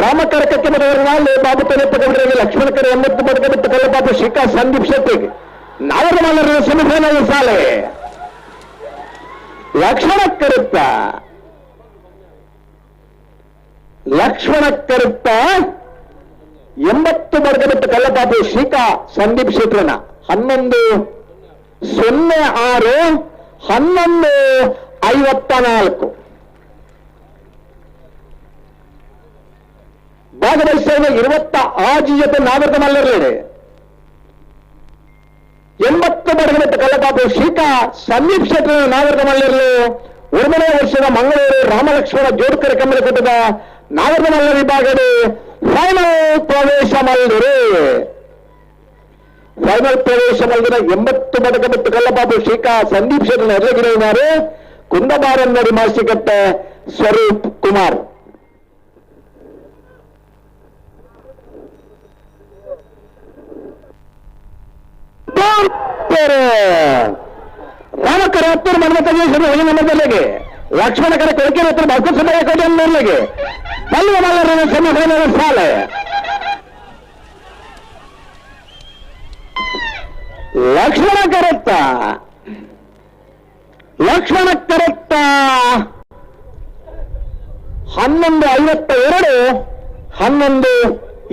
ರಾಮಕರಕಕ್ಕೆ ಮನೆಯವರಲ್ಲಿ ಬಾಬು ತಲೆತ್ತಗೊಂಡ್ರೆ ಲಕ್ಷ್ಮಣ ಕರೆ ಎಂಬತ್ತು ಬಡಗಬಿಟ್ಟು ಕಲ್ಲಪಾಪ ಶಿಖಾ ಸಂದೀಪ್ ಶೆಟ್ಟಿಗೆ ನಾವರ ಮಲ್ಲರ ಸೆಮಿಫೈನಲ್ ಸಾಲೆ. ಲಕ್ಷ್ಮಣ ಕರುತ್ತ ಎಂಬತ್ತು ಬಡಗಬಿಟ್ಟು ಕಲ್ಲಪಾಪು ಶಿಖಾ ಸಂದೀಪ್ ಶೆಟ್ರನ ಹನ್ನೊಂದು ಸೊನ್ನೆ ಆರು, ಹನ್ನೊಂದು ಐವತ್ತ ನಾಲ್ಕು. ಭಾಗವಹಿಸಿದ ಇರುವತ್ತ ಆಜಿ ಜೊತೆ ನಾಗರದ ಮಲ್ಲರೇ ಎಂಬತ್ತು ಬಡಗಬಿಟ್ಟು ಕಲ್ಲಪಾಪು ಶಿಖಾ ಸಂದೀಪ್ ಶೆಟ್ರನ ನಾಗರದ ಮಲ್ಲರಲು ಒಂದನೇ ವರ್ಷದ ಮಂಗಳೂರು ರಾಮಲಕ್ಷ್ಮಣ ಜೋಡ್ಕರ ಕಮ್ಮಲ ಕೊಟ್ಟದ ನಾಗರದ ಮಲ್ಲ ವಿಭಾಗದ ಫೈನಲ್ ಪ್ರವೇಶ ಮಲ್ಲರು ಫೈನಲ್ ಪ್ರವೇಶ ಮಲ್ದಿನ ಎಂಬತ್ತು ಬಡಕ ಮತ್ತು ಕಲ್ಲಪಾಪು ಶಿಖಾ ಸಂದೀಪ್ ಶೆಟ್ರನ ಎದುರುಗಿರಿದ್ದಾರೆ ಕುಂದಬಾರನ್ನಡಿ ಮಾಸಿಕಟ್ಟ ಸ್ವರೂಪ್ ಕುಮಾರ್ ರಾಮಕರ ಹತ್ತೂರು ಮನ್ಮತೇಶ್ವರ ಹೋಗಿ ನಂಬರ್ದಲ್ಲಿಗೆ ಲಕ್ಷ್ಮಣಕರ ಕೊಳಕೆ ಹತ್ರ ಬಾಕು ಸಮಯ ಕೊಡಿ ಅನ್ನೋರ್ಲಿಗೆ ಬಲ್ವ ಮಲ್ಲರ ಸಾಲೆ. ಲಕ್ಷ್ಮಣ ಕರೆತ್ತ. ಲಕ್ಷ್ಮಣ ಕರೆತ್ತ. ಹನ್ನೊಂದು ಐವತ್ತ ಎರಡು, ಹನ್ನೊಂದು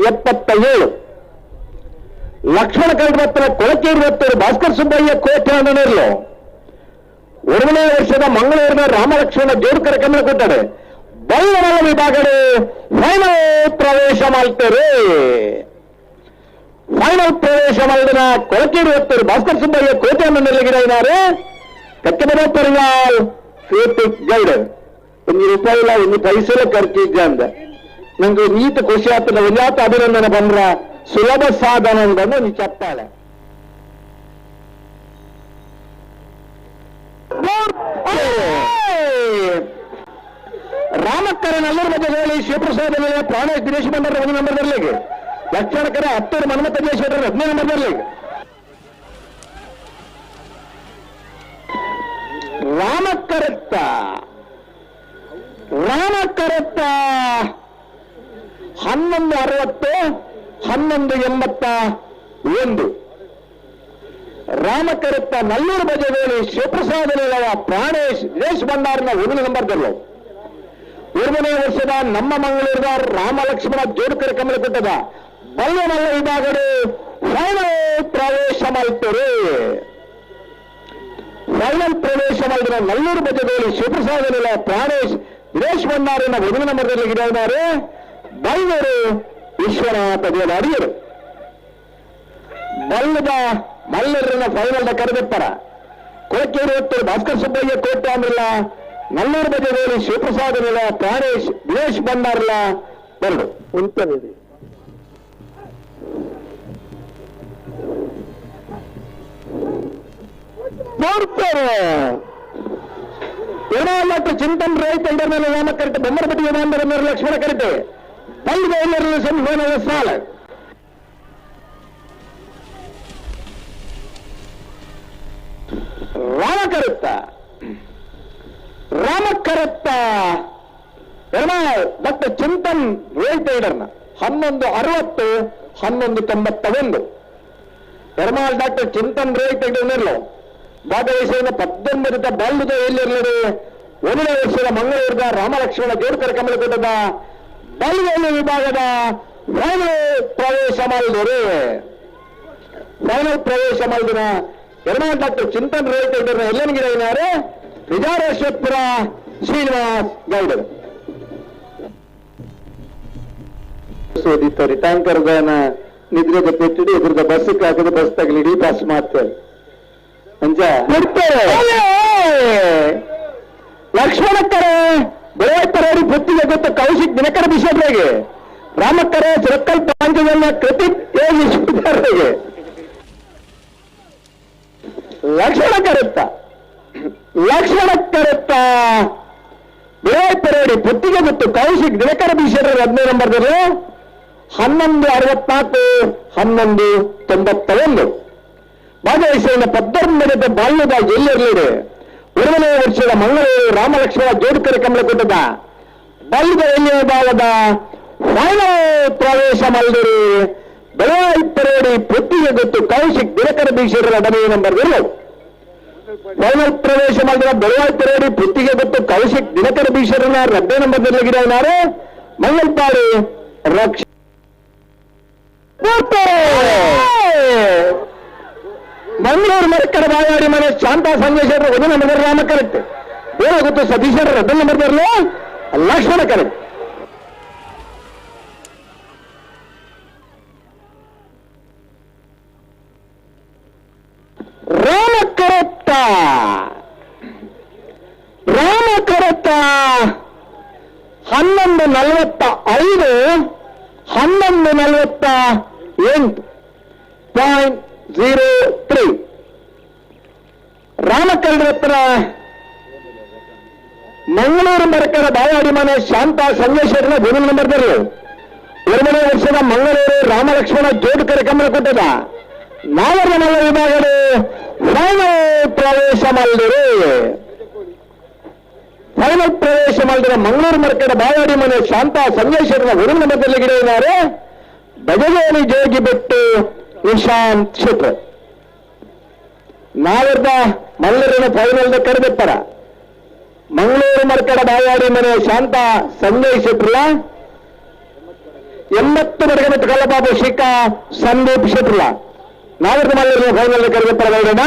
ಎಪ್ಪತ್ತ ಏಳು. ಲಕ್ಷ್ಮಣ ಕರಡತ್ರ ಕೊಳಕೆ ಇರುವತ್ತರು ಭಾಸ್ಕರ್ ಸುಬ್ಬಯ್ಯ ಕೋಟೆ ಅನ್ನೋರ್ಲು ಎರಡನೇ ವರ್ಷದ ಮಂಗಳೂರಿನ ರಾಮಲಕ್ಷ್ಮಣ ಜೋಡ್ಕರ ಕಮ್ಮಿ ಕೊಟ್ಟರೆ ಬಲ್ಲವರ ವಿಭಾಗಗಳು ಫೈನಲ್ ಪ್ರವೇಶ ಮಾಡ್ತಾರೆ. ಫೈನಲ್ ಪ್ರವೇಶ ಮಾಡಿದ ಕೊಳಕೆ ಇರುವತ್ತರು ಭಾಸ್ಕರ್ ಸುಬ್ಬಯ್ಯ ಕೋಟೆ ನೆಲೆಗಿದ್ದಾರೆ ಕಕ್ಕೆ ಬರೋ ಪರಿವಾಲ್ ಫೇಟಿಕ್ ಗೈಡ್. ಒಂದು ರೂಪಾಯಿ ಇಲ್ಲ, ಒಂದು ಪೈಸೆಲ್ಲ ಖರ್ಚಿದ್ದೆ ಅಂದ. ನಂಗೆ ನೀತ ಖುಷಿ ಆಗ್ತದೆ ಎಲ್ಲಾತ ಅಭಿನಂದನೆ ಬಂದ್ರ? ಸುಲಭ ಸಾಧನ ಅಂದನ್ನು ನೀ ಚೆಪ್ತಾಳೆ ರಾಮಕ್ಕರ ನಲ್ಲೂರು ಮಧ್ಯದಲ್ಲಿ ಶಿವಪ್ರಸಾದ ಪ್ರಾಣೇಶ್ ದಿನೇಶ್ ಬಂದರ ಒಂದು ನಂಬರ್ದಲ್ಲಿ ಲಕ್ಷಣಕರ ಹತ್ತೂರು ಮನ್ಮತ ದೇಶ್ವರ ಹದಿನೈದು ನಂಬರ್ದಲ್ಲಿ ರಾಮಕ್ಕರತ್ತ ರಾಮಕ್ಕರತ್ತ ಹನ್ನೊಂದು ಅರವತ್ತು. ಹನ್ನೊಂದು ಎಂಬತ್ತ ಒಂದು. ರಾಮಕರತ್ತ ನಲ್ಲೂರು ಬಜೆಯಲ್ಲಿ ಶಿವಪ್ರಸಾದ ನಿಲಯ ಪ್ರಾಣೇಶ್ ದೇಶ್ ಭಂಡಾರನ ಒಂದು ನಂಬರ್ದಲ್ಲೋ ಎರಡನೇ ವರ್ಷದ ನಮ್ಮ ಮಂಗಳೂರದ ರಾಮಲಕ್ಷ್ಮಣ ಜೋಡುಕರ ಕಮಲ ಕೊಟ್ಟದ ಬಲ್ಲಮಲ್ಲ ವಿಭಾಗದ ಫೈನಲ್ ಪ್ರವೇಶ ಮಾಡ್ತಾರೆ. ಫೈನಲ್ ಪ್ರವೇಶ ಮಾಡಿದ ನಲ್ಲೂರು ಬಜೆಯಲ್ಲಿ ಶಿವಪ್ರಸಾದ ನಿಲಯ ಪ್ರಾಣೇಶ್ ದಿನೇಶ್ ಭಂಡಾರನ ಒಂದು ನಂಬರ್ದಲ್ಲಿ ಗಿಡವಿದ್ದಾರೆ ಬಲ್ಲರು ವಿಶ್ವನಾಥ ದೇವಾಡಿಯರು ಬಲ್ಲದ ಮಲ್ಲರನ್ನ ಫೈನಲ್ ಕರೆದಿರ್ತಾರ ಕೊಳಕೇರಿ ಹೊತ್ತು ಭಾಸ್ಕರ್ ಸುಬ್ಬಯ್ಯ ಕೋಟೆ ಅಂದ್ರಲ್ಲ ನಲ್ಲೂರು ಬಜೆಯಲ್ಲಿ ಶಿವಪ್ರಸಾದ್ ಇಲ್ಲ ಪ್ರಾಣೇಶ್ ದಿನೇಶ್ ಬಂದಾರಲ್ಲ ಎರಡು ಉಂಟದಿದೆ ನೋಡ್ತಾರೆ ಏನಾಗಟ್ಟು ಚಿಂತನ್ ರೈತ ಇದರ ಮೇಲೆ ನಾಮ ಕರೆಕ್ಟ್ ಬೆಮ್ಮರ ಬಟ್ಟಿ ಏನಾಂದರ ಮೇಲೆ ಲಕ್ಷ್ಮಣ ಕರೆಕ್ಟ್ ಬಲ್ಗೆ ಎಲ್ಲರೂ ಸಂಭವನ ಸಾಲ ರಾಮ ಕರುತ್ತ ರಾಮ ಕರುತ್ತ ಎರಡ ಡಾಕ್ಟರ್ ಚಿಂತನ್ ರೇಟ್ ಇಡರ್ನ ಹನ್ನೊಂದು ಅರವತ್ತು ಹನ್ನೊಂದು ತೊಂಬತ್ತ ಒಂದು ಎರ್ಮಾಲ್ ಡಾಕ್ಟರ್ ಚಿಂತನ್ ರೇಟ್ ಇಡರ್ನಲ್ಲೋ ಭಾಗವಹಿಸಿದ ಪದ್ದೊಂಬತ್ತು ಬಾಲ್ಯದ ಎಲ್ಲಿರಲಿದೆ ಒಂದನೇ ವರ್ಷದ ಮಂಗಳೂರದ ರಾಮಲಕ್ಷ್ಮಣ ಜೋಡ್ಕರ ಕಮಲ ಬಾಲ್ಯ ವಿಭಾಗದ ಫೈನಲ್ ಪ್ರವೇಶ ಮಾಡಿದರು ಫೈನಲ್ ಪ್ರವೇಶ ಮಾಡಿದ ಎರಡನೇ ಡಾಕ್ಟರ್ ಚಿಂತನ್ ರೇಟ್ ಇದ್ದರ ಎಲ್ಲನಿಗಿದ್ದಾರೆ ವಿಜಾರೇಶ್ವರಪುರ ಶ್ರೀನಿವಾಸ್ ಗೌಡರು. ಸೋದಿತ್ತವ್ರಿ ಟ್ಯಾಂಕರ್ಗಳನ್ನ ನಿದ್ರೆಗೆ ಪೆಟ್ಟಿಡಿ ಇದ್ರದ ಬಸ್ಸಿಗೆ ಹಾಕಿದ ಬಸ್ ತಗಲಿಡಿ ಪಾಸ್ ಮಾಡ್ತಾರೆ ಅಂಜ? ಲಕ್ಷ್ಮಣಕ್ಕರೆ ಬೆಳೆಯತ್ತರವರಿ ಬುತ್ತಿಗೆ ಗೊತ್ತು ಕೌಶಿಕ್ ದಿನಕರ ಬಿಷಪ್ರಿಗೆ ರಾಮಕ್ಕರ ಸುರಕ್ಕಲ್ ಪ್ರಾಂತ್ಯದನ್ನ ಕೃತಿಕ್ ಕರೆತ್ತ ಲಕ್ಷ್ಮಣ ಕರೆತ್ತ. ಬೆಳೆಯತ್ತರವರಿ ಪುತ್ತಿಗೆ ಗೊತ್ತು ಕೌಶಿಕ್ ದಿನಕರ ಬಿಷಪ್ರ ಹದಿನೈದು ನಂಬರ್ದರು ಹನ್ನೊಂದು ಅರವತ್ನಾಲ್ಕು, ಹನ್ನೊಂದು ತೊಂಬತ್ತ ಒಂದು ಭಾಗವಹಿಸಿದ ಪದ್ದೊಂಬತ್ತು ಬಾಲ್ಯದ ಎಲ್ಲಿರಲಿದೆ ಎರಡನೇ ವರ್ಷದ ಮಂಗಳೂರು ರಾಮಲಕ್ಷ್ಮಣ ಜೋಡುಕರೆ ಕಮಲಕೂಟದ ಬಲ್ದ ಎಲ್ಲಿಯ ಭಾಗದ ಫೈನಲ್ ಪ್ರವೇಶ ಮಾಡಿದರು ಬೆಳವಾಯಿ ಪರೇಡಿ ಪುತ್ತಿಗೆ ಗೊತ್ತು ಕೌಶಿಕ್ ದಿನಕರ ಬೀಶರ ಡಮಿ ನಂಬರ್ ಎರಡು ಫೈನಲ್ ಪ್ರವೇಶ ಮಾಡಿದ ಬೆಳವಾಯಿ ಪರೇಡಿ ಪುತ್ತಿಗೆ ಗೊತ್ತು ಕೌಶಿಕ್ ದಿನಕರ ಬೀಶರನ ರಡ್ಡೆ ನಂಬರ್ ಗಿಡನಾರು ಮಂಗಲ್ಪಾಡಿ ರಕ್ಷ ಮರಕ್ಕರ ಬಾಯಾಡಿ ಮನೆ ಶಾಂತ ಸಂದೇಶರ ಒಂದು ನಂಬರ್ ರಾಮ ಕರೆಕ್ಟ್ ಬೇರೆ ಗೊತ್ತು ಸತೀಶರ ರಡ್ಡ ನಂಬರ್ ಬರಲು Lakshmana correct Rama correct Rama correct ಹನ್ನೊಂದು ನಲವತ್ತ ಐದು ಹನ್ನೊಂದು ನಲವತ್ತ ಎಂಟು. Point zero three. ರಾಮಕರಣ ಹತ್ರ ಮಂಗಳೂರು ಮರಕರ ಬಾಯಾಡಿ ಮನೆ ಶಾಂತ ಸಂಗೇಶ್ವರನ ಗುರು ನಂಬರ್ ಎರಡನೇ ವರ್ಷದ ಮಂಗಳೂರು ರಾಮಲಕ್ಷ್ಮಣ ಜೋಡ್ ಕಾರ್ಯಕ್ರಮ ಕೊಟ್ಟದ. ನಾವರ ಮಲ್ಲ ವಿಭಾಗಗಳು ಫೈನಲ್ ಪ್ರವೇಶ ಮಾಡಿದರು. ಫೈನಲ್ ಪ್ರವೇಶ ಮಾಡಿದ ಮಂಗಳೂರು ಮರಕಡ ಬಾಯಾಡಿ ಮನೆ ಶಾಂತ ಸಂಗೇಶ್ವರನ ಗುರು ಗಿಡ ಇದ್ದಾರೆ ಬಜಗೋಲಿ ಜೋಗಿ ಬಿಟ್ಟು ನಿಶಾಂತ್ ಶುಕ್ರ ನಾವಿರ್ದ ಮಲ್ಲರನ್ನ ಫೈನಲ್ ಕರೆದಿರ್ತಾರ ಮಂಗಳೂರು ಮರ್ಕಡ ಬಾಯಾಡಿ ಮನೆ ಶಾಂತ ಸಂಜಯ್ ಶೆಟ್ರಲ ಎಂಬತ್ತು ಮರಗಮತ್ತು ಕಲ್ಲಬಾಬು ಶಿಖ ಸಂದೀಪ್ ಶೆಟ್ರಲ ನಾವಿರ್ದ ಮಲ್ಲರನ್ನ ಫೈನಲ್ ಕರೆದಿರ್ತಾರ ಗೌಡನ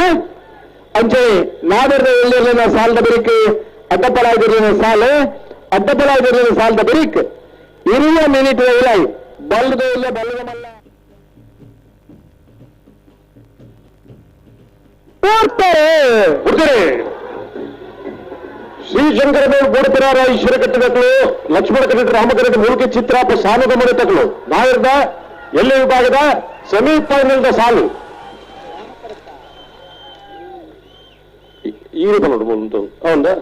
ಅಂಚೆ ನಾವಿರ್ದ ಎಲ್ಲಿರಲಿನ ಸಾಲದ ಬರಿಕ್ ಅಡ್ಡಪಲಾಗಿರಲಿನ ಸಾಲು ಅಡ್ಡಪಲಾಗಿರಲಿನ ಸಾಲದ ಬರಿಕ್ ಇರುವ ಮಿನಿಟ್ ಇಲ್ಲ ಬಲ್ಲದ ಇಲ್ಲ ಬಲ್ಲದ ಮಲ್ಲ ಹುಡುಗರೆ ಶ್ರೀಶಂಕರದೇವ್ ಗೋಡಪಿರಾರ ಈಶ್ವರ ಕಟ್ಟಿದಗಳು ಲಕ್ಷ್ಮಣ ಕಟ್ಟಿದ ರಾಮಕರಟ ಮೂಲಕ ಚಿತ್ರಾಪ ಸಾಲುಗ ತಗಳು ನಾಯರ್ದ, ಎಲ್ಲಿ ವಿಭಾಗದ? ಸೆಮಿ ಫೈನಲ್ದ ಸಾಲು. ಈ ರೀತಿ ನೋಡ್ಬೋದು ಹೌದಾ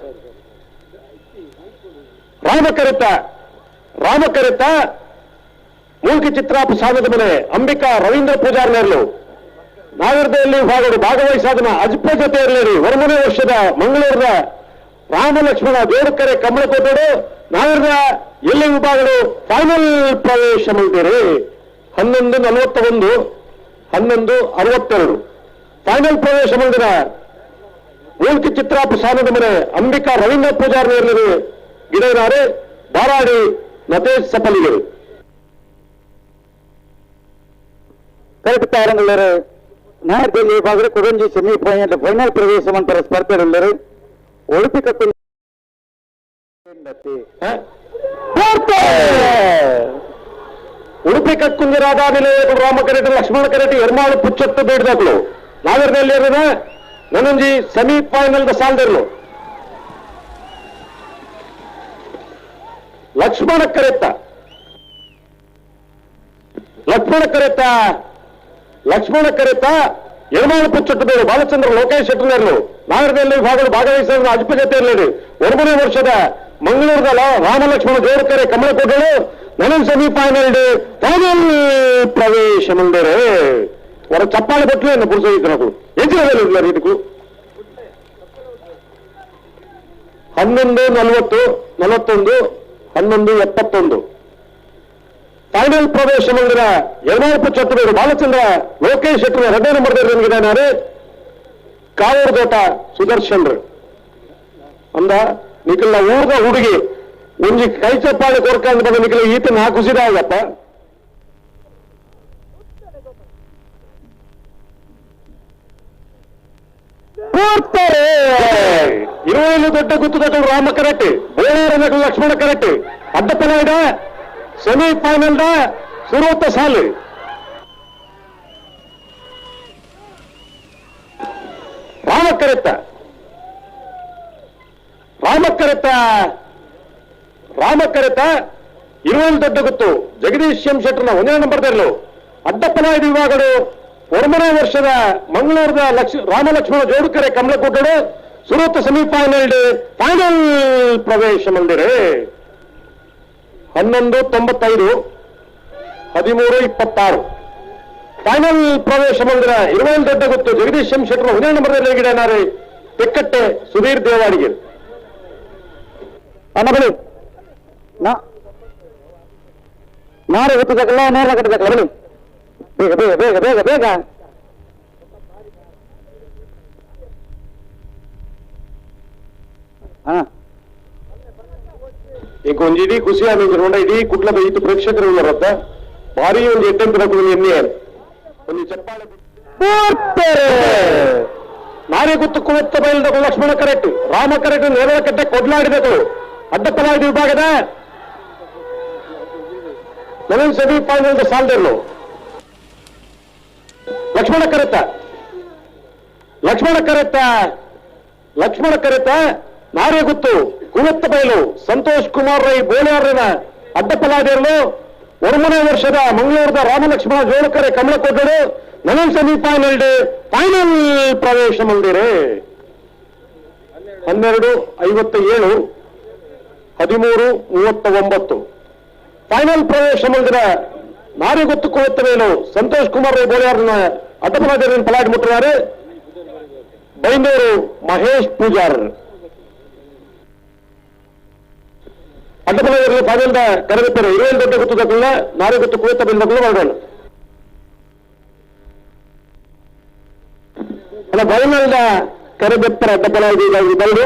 ರಾಮಕರಿತ ರಾಮಕರಿತ, ಮೂಲಕ ಚಿತ್ರಾಪ ಸಾಲದ ಮನೆ ಅಂಬಿಕಾ, ರವೀಂದ್ರ ಪೂಜಾರ್ ನೇರ್ಲು ನಾಗರದಲ್ಲಿ ಭಾಗಗಳು ಭಾಗವಹಿಸಾದನ ಅಜ್ಪ ಜೊತೆ ಇರಲಿ ಒಂದನೇ ವರ್ಷದ ಮಂಗಳೂರಿನ ರಾಮಲಕ್ಷ್ಮಣ ದೇವಕರೆ ಕಮಲ ಕಮಲಕೋಟೆಡು ನಾಗರದ ಎಲ್ಲಿ ವಿಭಾಗಗಳು ಫೈನಲ್ ಪ್ರವೇಶ ಮಾಡಿದ್ದೀರಿ. ಹನ್ನೊಂದು ನಲವತ್ತ ಒಂದು ಹನ್ನೊಂದು ಅರವತ್ತೆರಡು. ಫೈನಲ್ ಪ್ರವೇಶ ಮಾಡಿದ ಮೂಲ್ಕಿ ಚಿತ್ರ ಪ್ರಸಾದದ ಮನೆ ಅಂಬಿಕಾ ರವೀಂದ್ರ ಪೂಜಾರ್ ಇರಲಿರಿ ಗಿಡನಾರೆ ಬಾರಾಡಿ ನತೇಶ್ ಸಫಲಿಗರು ಕರೆಕ್ಟ್ ತಾರಂಗುಳ್ಳರು ನಾಯಕದಲ್ಲಿ ವಿಭಾಗದ ಕೊಡಂಜಿ ಸೆಮಿ ಫೈನಲ್ ಫೈನಲ್ ಪ್ರವೇಶವಂತರ ಸ್ಪರ್ಧೆಯುಳ್ಳರು ಒಲಿಂಪಿಕ್ ಉಡುಪಿ ಕಕ್ಕುಂಜರಾದ ನಿಲಯಗಳು ರಾಮಕರೆಡ್ಡಿ ಲಕ್ಷ್ಮಣ ಕರೆಡ್ಡಿ ಎರ್ಮಾಳು ಪುಚ್ಚತ್ತು ಬೇಡ್ದಾಗ್ಲು ನಾಗರದಲ್ಲಿ ಇರೋದ ನನಂಜಿ ಸೆಮಿ ಫೈನಲ್ ಸಾಲ್ದಿರ್ಲು ಲಕ್ಷ್ಮಣ ಕರೆತ್ತ ಲಕ್ಷ್ಮಣ ಕರೆತ್ತ ಲಕ್ಷ್ಮಣ ಕರೆತ ಪುಚ್ಚಟ್ಟು ಬೇರು ಬಾಲಚಂದ್ರ ಲೋಕೇಶ್ ಶೆಟ್ಟರ್ನರ್ಲು ನಾಗರದಲ್ಲಿ ಭಾಗಗಳು ಭಾಗವಹಿಸಿದ ಜೊತೆ ಇರಲಿ ಒಂಬನೇ ವರ್ಷದ ಮಂಗಳೂರದ ರಾಮಲಕ್ಷ್ಮಣ ಲಕ್ಷ್ಮಣ ಕಮಲ ಕಮಲಕೋಟೆಗಳು ನನಗೆ ಸಮೀಪ ಫೈನಲ್ ಫೈನಲ್ ಪ್ರವೇಶ ಮಂದರೆ. ಹೊರ ಚಪ್ಪಾಳೆ ಬಟ್ಲು ಏನು ಪುರುಷ ಎದುರಲ್ಲ ಇದಕ್ಕೂ. ಹನ್ನೊಂದು ನಲವತ್ತು, ನಲವತ್ತೊಂದು, ಹನ್ನೊಂದು ಎಪ್ಪತ್ತೊಂದು. ಫೈನಲ್ ಪ್ರವೇಶ ಮಂದಿರ ಯರ್ಮಾಳಪ್ಪ ಚತ್ತುಬೇರು ಬಾಲಚಂದ್ರ, ಲೋಕೇಶ್ ಶೆಟ್ಟರ್ ಎರಡನೇ ನಂಬರ್ ನನಗಿದ್ದಾರೆ ಕಾವೂರು ತೋಟ ಸುದರ್ಶನ್ರು. ಅಂದ ನಿಖಿಲ್ನ ಊರ್ದ ಹುಡುಗಿ, ಒಂಜಿ ಕೈ ಚಪ್ಪಾಳೆ ಕೊರ್ಕಂಡ್ ಬಂದ ನಿಖಿಲ್, ಈತ ನಾ ಆಗಪ್ಪ ಇರುವೈದು ದೊಡ್ಡ ಗುತ್ತುದಟ್ಟು ರಾಮ ಕರೆಕ್ಟ್ ಬೋಳಾರ ನಕಲು ಲಕ್ಷ್ಮಣ ಕರೆಕ್ಟ್ ಅಡ್ಡಪಲ ಇಡ ಸೆಮಿ ಫೈನಲ್ ಸುರುವತ್ತ ಸಾಲು. ರಾಮಕರೆತ್ತ. ರಾಮಕರೆತ್ತ. ರಾಮಕರೆತ ಇರುವಲ್ಲಿ ದೊಡ್ಡ ಗೊತ್ತು. ಜಗದೀಶ್ ಎಂ ಶೆಟ್ಟರ್ನ ಒಂದನೇ ನಂಬರ್ ತರಲು ಅಡ್ಡಪ್ಪನ ಐದು ವಿಭಾಗಗಳು ಒಂದನೇ ವರ್ಷದ ಮಂಗಳೂರದ ಲಕ್ಷ, ರಾಮಲಕ್ಷ್ಮಣ ಜೋಡುಕರೆ ಕಮಲಕೂಟರು ಸುರತ್ ಸೆಮಿಫೈನಲ್ ಫೈನಲ್ ಪ್ರವೇಶ ಮಂದಿರೆ. ಹನ್ನೊಂದು ತೊಂಬತ್ತೈದು ಹದಿಮೂರು ಇಪ್ಪತ್ತಾರು ಫೈನಲ್ ಪ್ರವೇಶ ಮಂದಿರ ಇರುವಲ್ಲಿ ದೊಡ್ಡ ಗೊತ್ತು ಜಗದೀಶ್ ಎಂ ಶೆಟ್ಟರ್ ಒಂದನೇ ನಂಬರ್ ಗಿಡನಾರೆ ತೆಕ್ಕಟ್ಟೆ ಸುಧೀರ್ ದೇವಾಡಿಗೆ ಅಣ್ಣ ಬಳಿ ನಾ ನಾಳೆ ಗೊತ್ತಿದ್ದಕ್ಕಲ್ಲ ನೇರ ಕಟ್ಟಬೇಕಲ್ಲ ಬಳಿ ಬೇಗ ಬೇಗ ಬೇಗ ಬೇಗ ಬೇಗ ಹಾ ಈಗ ಒಂದು ಇಡೀ ಖುಷಿ ಆನಂದ ನೋಡ ಇಡೀ ಕುಟ್ಲದ ಐದು ಪ್ರೇಕ್ಷಕರು ಉಳ್ಳರತ್ತ ಭಾರಿ ಒಂದು ಎಟ್ಟೆಂಟು ರಕಮ ಎಣ್ಣೆ ಒಂದು ಚಪ್ಪಾಳೆ ನಾರಿ ಗುತ್ತು ಕುವತ್ತ ಬಯಲದ ಲಕ್ಷ್ಮಣ ಕರೆಕ್ಟ್ ರಾಮ ಕರೆಕ್ಟ್ ನೇರಳ ಕಟ್ಟೆ ಕೊಡ್ಲಾಡಿದಗಳು ಅಡ್ಡಪಲಾಡಿ ವಿಭಾಗದ ನವೀನ್ ಸೆಮಿ ಫೈನಲ್ ಸಾಲದಲ್ಲೂ ಲಕ್ಷ್ಮಣ ಕರೆತ ಲಕ್ಷ್ಮಣ ಕರೆತ ಲಕ್ಷ್ಮಣ ಕರೆತ ನಾರೇ ಗುತ್ತು ಬಯಲು ಸಂತೋಷ್ ಕುಮಾರ್ ರೈ ಬೋಳಿಯಾರನ ಅಡ್ಡಪಲಾಡಿಯರ್ಲು ಒಂದನೇ ವರ್ಷದ ಮಂಗಳೂರದ ರಾಮಲಕ್ಷ್ಮಣ ಜೋಳಕರೆ ಕಮಲಕೊಡ್ಡರು ನನ್ನ ಸೆಮಿಫೈನಲ್ ಫೈನಲ್ ಪ್ರವೇಶ ಮಂದಿರೆ. ಹನ್ನೆರಡು ಐವತ್ತ ಏಳು ಹದಿಮೂರು ಮೂವತ್ತ ಒಂಬತ್ತು ಫೈನಲ್ ಪ್ರವೇಶ ಮಂದಿರ ನಾರಿ ಗೊತ್ತು ಕುವತ್ತ ಸಂತೋಷ್ ಕುಮಾರ್ ರೈ ಬೋಳಿಯಾರನ ಅಡ್ಡಪಲಾಡಿಯರನ್ನು ಪಲಾಟ್ ಮುಟ್ಟಿದ್ದಾರೆ ಬೈಂದೂರು ಮಹೇಶ್ ಪೂಜಾರ್ ಅಡ್ಡಪಲಾಡಿಯರಲ್ಲಿ ಫೈನಲ್ದ ಕರೆದಿದ್ದಾರೆ ಇರುವೆಲ್ ದೊಡ್ಡ ಗೊತ್ತುದಕ್ಕಲ್ಲ ನಾರಿ ಗೊತ್ತು ಕುವತ್ತ ಬಂದಕ್ಕಲ್ಲ ಮಾಡೋಣ ಅಲ್ಲ ಫೈನಲ್ದ ಕರೆದೆತ್ತರ ಅಡ್ಡಪಲಾಡಿ ಇದಾಗಿ ಬೈದು